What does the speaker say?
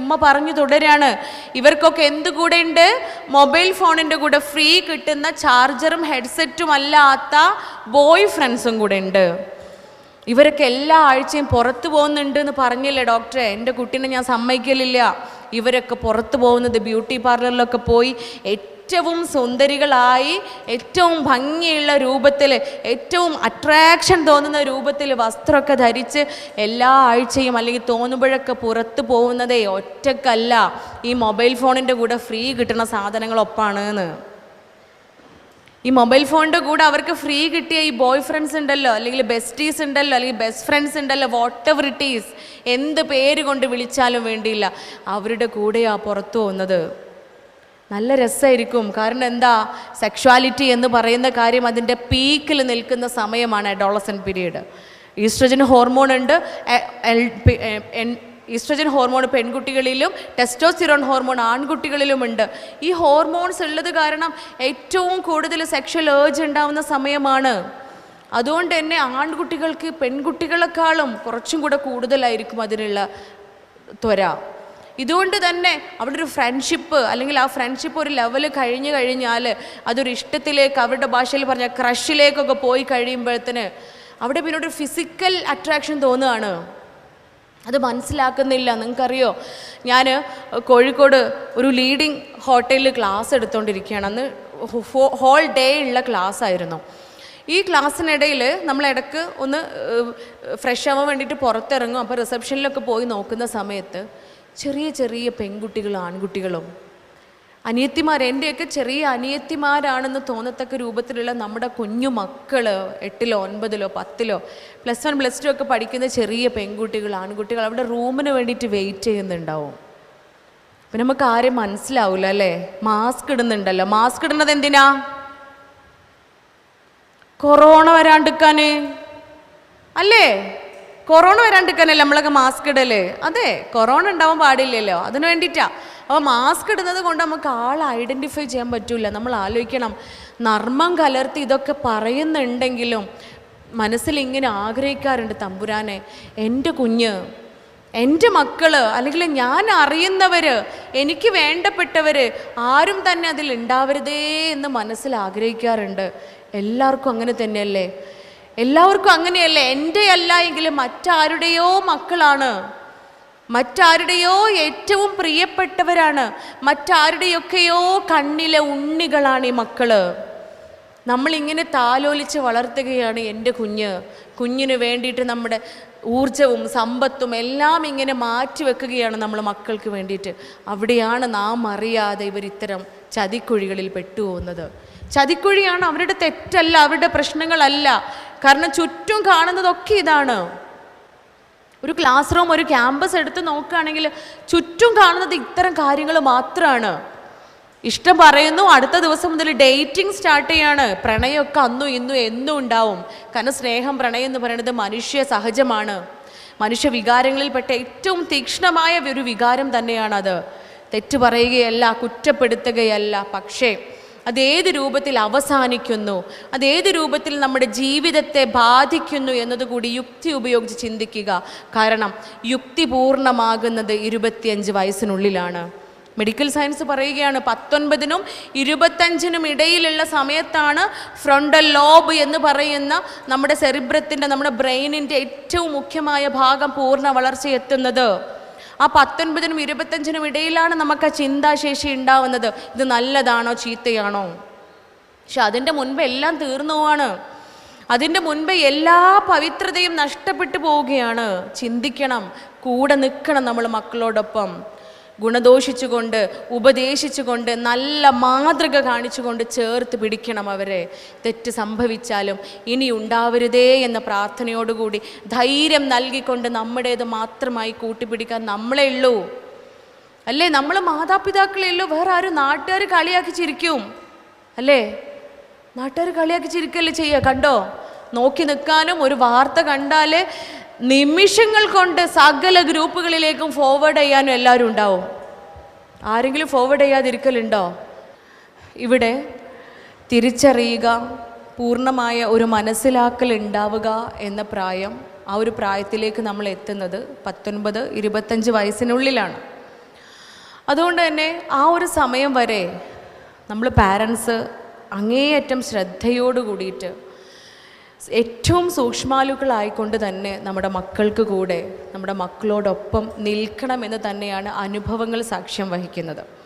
ഉമ്മ പറഞ്ഞു തുടരാണ്. ഇവർക്കൊക്കെ എന്ത് കൂടെ ഉണ്ട് മൊബൈൽ ഫോണിന്റെ കൂടെ ഫ്രീ കിട്ടുന്ന ചാർജറും ഹെഡ്സെറ്റും അല്ലാത്ത ബോയ് ഫ്രണ്ട്സും കൂടെ ഉണ്ട്. ഇവരൊക്കെ എല്ലാ ആഴ്ചയും പുറത്തു പോകുന്നുണ്ട് എന്ന് പറഞ്ഞില്ലേ ഡോക്ടറെ? എന്റെ കുട്ടീനെ ഞാൻ സമ്മതിക്കലില്ല. ഇവരൊക്കെ പുറത്തു പോകുന്നത് ബ്യൂട്ടി പാർലറിലൊക്കെ പോയി ഏറ്റവും സുന്ദരികളായി ഏറ്റവും ഭംഗിയുള്ള രൂപത്തിൽ ഏറ്റവും അട്രാക്ഷൻ തോന്നുന്ന രൂപത്തിൽ വസ്ത്രമൊക്കെ ധരിച്ച് എല്ലാ ആഴ്ചയും അല്ലെങ്കിൽ തോന്നുമ്പോഴൊക്കെ പുറത്ത് പോകുന്നതേ ഒറ്റക്കല്ല. ഈ മൊബൈൽ ഫോണിന്റെ കൂടെ ഫ്രീ കിട്ടുന്ന സാധനങ്ങളൊപ്പാണ് എന്ന് ഈ മൊബൈൽ ഫോണിന്റെ കൂടെ അവർക്ക് ഫ്രീ കിട്ടിയ ഈ ബോയ് ഫ്രണ്ട്സ് ഉണ്ടല്ലോ അല്ലെങ്കിൽ ബെസ്റ്റീസ് ഉണ്ടല്ലോ അല്ലെങ്കിൽ ബെസ്റ്റ് ഫ്രണ്ട്സ് ഉണ്ടല്ലോ വാട്ട് എവർ ഇറ്റ് ഈസ് എന്ത് പേര് കൊണ്ട് വിളിച്ചാലും വേണ്ടിയില്ല. അവരുടെ കൂടെയാണ് പുറത്തു പോകുന്നത്. നല്ല രസമായിരിക്കും. കാരണം എന്താ? സെക്ഷുവാലിറ്റി എന്ന് പറയുന്ന കാര്യം അതിന്റെ പീക്കിൽ നിൽക്കുന്ന സമയമാണ് അഡോളസൻ പീരീഡ് ഈസ്ട്രജൻ ഹോർമോൺ ഉണ്ട്. ഈസ്ട്രജൻ ഹോർമോൺ പെൺകുട്ടികളിലും ടെസ്റ്റോസ്റ്റിറോൺ ഹോർമോൺ ആൺകുട്ടികളിലുമുണ്ട് ഈ ഹോർമോൺസ് ഉള്ളത് കാരണം ഏറ്റവും കൂടുതൽ സെക്ഷൽ ഏർജ് ഉണ്ടാവുന്ന സമയമാണ്. അതുകൊണ്ട് തന്നെ ആൺകുട്ടികൾക്ക് പെൺകുട്ടികളെക്കാളും കുറച്ചും കൂടെ കൂടുതലായിരിക്കും അതിനുള്ള ത്വര. ഇതുകൊണ്ട് തന്നെ അവിടെ ഒരു ഫ്രണ്ട്ഷിപ്പ് അല്ലെങ്കിൽ ആ ഫ്രണ്ട്ഷിപ്പ് ഒരു ലെവൽ കഴിഞ്ഞു കഴിഞ്ഞാൽ അതൊരു ഇഷ്ടത്തിലേക്ക് അവരുടെ ഭാഷയിൽ പറഞ്ഞ ക്രഷിലേക്കൊക്കെ പോയി കഴിയുമ്പോഴത്തേന് അവിടെ പിന്നെ ഒരു ഫിസിക്കൽ അട്രാക്ഷൻ തോന്നുകയാണ്. അത് മനസ്സിലാക്കുന്നില്ല. നിങ്ങൾക്കറിയോ? ഞാൻ കോഴിക്കോട് ഒരു ലീഡിങ് ഹോട്ടലിൽ ക്ലാസ് എടുത്തുകൊണ്ടിരിക്കുകയാണ് അന്ന് ഹോൾ ഡേ ഉള്ള ക്ലാസ് ആയിരുന്നു. ഈ ക്ലാസ്സിനിടയിൽ നമ്മൾ ഇടയ്ക്ക് ഒന്ന് ഫ്രഷ് ആവാൻ വേണ്ടിയിട്ട് പുറത്തിറങ്ങും. അപ്പോൾ റിസപ്ഷനിലൊക്കെ പോയി നോക്കുന്ന സമയത്ത് ചെറിയ ചെറിയ പെൺകുട്ടികളും ആൺകുട്ടികളും. അനിയത്തിമാർ എന്റെയൊക്കെ ചെറിയ അനിയത്തിമാരാണെന്ന് തോന്നത്തക്ക രൂപത്തിലുള്ള നമ്മുടെ കുഞ്ഞു മക്കൾ എട്ടിലോ ഒൻപതിലോ പത്തിലോ പ്ലസ് വൺ പ്ലസ് ടു ഒക്കെ പഠിക്കുന്ന ചെറിയ പെൺകുട്ടികൾ ആൺകുട്ടികൾ അവിടെ റൂമിന് വേണ്ടിയിട്ട് വെയിറ്റ് ചെയ്യുന്നുണ്ടാവും. അപ്പം നമുക്ക് ആരും മനസ്സിലാവില്ല അല്ലേ? മാസ്ക് ഇടുന്നുണ്ടല്ലോ. മാസ്ക് ഇടുന്നത് എന്തിനാ? കൊറോണ വരാണ്ടിക്കാന് അല്ലേ? കൊറോണ വരാണ്ടിരിക്കാനല്ലേ നമ്മളൊക്കെ മാസ്ക് ഇടൽ? അതെ കൊറോണ ഉണ്ടാവാൻ പാടില്ലല്ലോ. അതിന് വേണ്ടിയിട്ടാ. അപ്പോൾ മാസ്ക് ഇടുന്നത് കൊണ്ട് നമുക്ക് ആൾ ഐഡന്റിഫൈ ചെയ്യാൻ പറ്റില്ല നമ്മൾ ആലോചിക്കണം. നർമ്മം കലർത്തി ഇതൊക്കെ പറയുന്നുണ്ടെങ്കിലും മനസ്സിൽ ഇങ്ങനെ ആഗ്രഹിക്കാറുണ്ട് തമ്പുരാനെ. എന്റെ കുഞ്ഞ് എന്റെ മക്കൾ അല്ലെങ്കിൽ ഞാൻ അറിയുന്നവർ എനിക്ക് വേണ്ടപ്പെട്ടവർ ആരും തന്നെ അതിൽ ഉണ്ടാവരുതേ എന്ന് മനസ്സിൽ ആഗ്രഹിക്കാറുണ്ട്. എല്ലാവർക്കും അങ്ങനെ തന്നെയല്ലേ? എല്ലാവർക്കും അങ്ങനെയല്ലേ? എന്റെ അല്ല എങ്കിലും മറ്റാരുടെയോ മക്കളാണ്. മറ്റാരുടെയോ ഏറ്റവും പ്രിയപ്പെട്ടവരാണ്. മറ്റാരുടെയൊക്കെയോ കണ്ണിലെ ഉണ്ണികളാണ് ഈ മക്കൾ. നമ്മളിങ്ങനെ താലോലിച്ച് വളർത്തുകയാണ് എന്റെ കുഞ്ഞ്. കുഞ്ഞിന് വേണ്ടിയിട്ട് നമ്മുടെ ഊർജവും സമ്പത്തും എല്ലാം ഇങ്ങനെ മാറ്റി വെക്കുകയാണ് നമ്മൾ മക്കൾക്ക് വേണ്ടിയിട്ട്. അവിടെയാണ് നാം അറിയാതെ ഇവർ ഇത്തരം ചതിക്കുഴികളിൽ പെട്ടുപോകുന്നത്. ചതിക്കുഴിയാണ് അവരുടെ തെറ്റല്ല അവരുടെ പ്രശ്നങ്ങളല്ല. കാരണം ചുറ്റും കാണുന്നതൊക്കെ ഇതാണ്. ഒരു ക്ലാസ് റൂം ഒരു ക്യാമ്പസ് എടുത്ത് നോക്കുകയാണെങ്കിൽ ചുറ്റും കാണുന്നത് ഇത്തരം കാര്യങ്ങൾ മാത്രമാണ് ഇഷ്ടം പറയുന്നു അടുത്ത ദിവസം മുതൽ ഡേറ്റിംഗ് സ്റ്റാർട്ട് ചെയ്യാണ്. പ്രണയമൊക്കെ അന്നും ഇന്നും എന്നും ഉണ്ടാവും. കാരണം സ്നേഹം പ്രണയം എന്ന് പറയുന്നത് മനുഷ്യ സഹജമാണ്. മനുഷ്യ വികാരങ്ങളിൽപ്പെട്ട ഏറ്റവും തീക്ഷ്ണമായ ഒരു വികാരം തന്നെയാണത്. തെറ്റ് പറയുകയല്ല കുറ്റപ്പെടുത്തുകയല്ല. പക്ഷേ അതേത് രൂപത്തിൽ അവസാനിക്കുന്നു? അതേത് രൂപത്തിൽ നമ്മുടെ ജീവിതത്തെ ബാധിക്കുന്നു എന്നതുകൂടി യുക്തി ഉപയോഗിച്ച് ചിന്തിക്കുക. കാരണം യുക്തി പൂർണമാകുന്നത് ഇരുപത്തിയഞ്ച് വയസ്സിനുള്ളിലാണ്. മെഡിക്കൽ സയൻസ് പറയുകയാണ് പത്തൊൻപതിനും ഇരുപത്തഞ്ചിനും ഇടയിലുള്ള സമയത്താണ് ഫ്രണ്ടൽ ലോബ് എന്ന് പറയുന്ന നമ്മുടെ സെറിബ്രത്തിന്റെ നമ്മുടെ ബ്രെയിനിന്റെ ഏറ്റവും മുഖ്യമായ ഭാഗം പൂർണ വളർച്ച എത്തുന്നത് ആ പത്തൊൻപതിനും ഇരുപത്തഞ്ചിനും ഇടയിലാണ് നമുക്ക് ആ ചിന്താശേഷി ഉണ്ടാവുന്നത്. ഇത് നല്ലതാണോ ചീത്തയാണോ? പക്ഷെ അതിന്റെ മുൻപ് എല്ലാം തീർന്നു പോവാണ്. അതിന്റെ മുൻപ് എല്ലാ പവിത്രതയും നഷ്ടപ്പെട്ടു പോവുകയാണ്. ചിന്തിക്കണം കൂടെ നിൽക്കണം നമ്മൾ മക്കളോടൊപ്പം. ഗുണദോഷിച്ചുകൊണ്ട് ഉപദേശിച്ചുകൊണ്ട് നല്ല മാതൃക കാണിച്ചുകൊണ്ട് ചേർത്ത് പിടിക്കണം അവരെ. തെറ്റ് സംഭവിച്ചാലും ഇനി ഉണ്ടാവരുതേ എന്ന പ്രാർത്ഥനയോടുകൂടി ധൈര്യം നൽകിക്കൊണ്ട് നമ്മുടേത് മാത്രമായി കൂട്ടിപ്പിടിക്കാൻ നമ്മളെ ഉള്ളൂ. അല്ലേ? നമ്മൾ മാതാപിതാക്കളേ ഉള്ളൂ. വേറെ ആരും നാട്ടുകാർ കളിയാക്കി ചിരിക്കും. അല്ലേ? നാട്ടുകാർ കളിയാക്കി ചിരിക്കല്ലേ ചെയ്യുക? കണ്ടോ? നോക്കി നിൽക്കാനും ഒരു വാർത്ത കണ്ടാൽ നിമിഷങ്ങൾ കൊണ്ട് സകല ഗ്രൂപ്പുകളിലേക്കും ഫോർവേഡ് ചെയ്യാനും എല്ലാവരും ഉണ്ടാവും. ആരെങ്കിലും ഫോർവേഡ് ചെയ്യാതിരിക്കലുണ്ടോ? ഇവിടെ തിരിച്ചറിയുക പൂർണമായ ഒരു മനസ്സിലാക്കൽ ഉണ്ടാവുക എന്ന പ്രായം ആ ഒരു പ്രായത്തിലേക്ക് നമ്മൾ എത്തുന്നത് പത്തൊൻപത് ഇരുപത്തഞ്ച് വയസ്സിനുള്ളിലാണ്. അതുകൊണ്ട് തന്നെ ആ ഒരു സമയം വരെ നമ്മൾ പാരൻസ് അങ്ങേയറ്റം ശ്രദ്ധയോട് കൂടിയിട്ട് ഏറ്റവും സൂക്ഷ്മാലുക്കളായിക്കൊണ്ട് തന്നെ നമ്മുടെ മക്കൾക്ക് കൂടെ നമ്മുടെ മക്കളോടൊപ്പം നിൽക്കണമെന്ന് തന്നെയാണ് അനുഭവങ്ങൾ സാക്ഷ്യം വഹിക്കുന്നത്.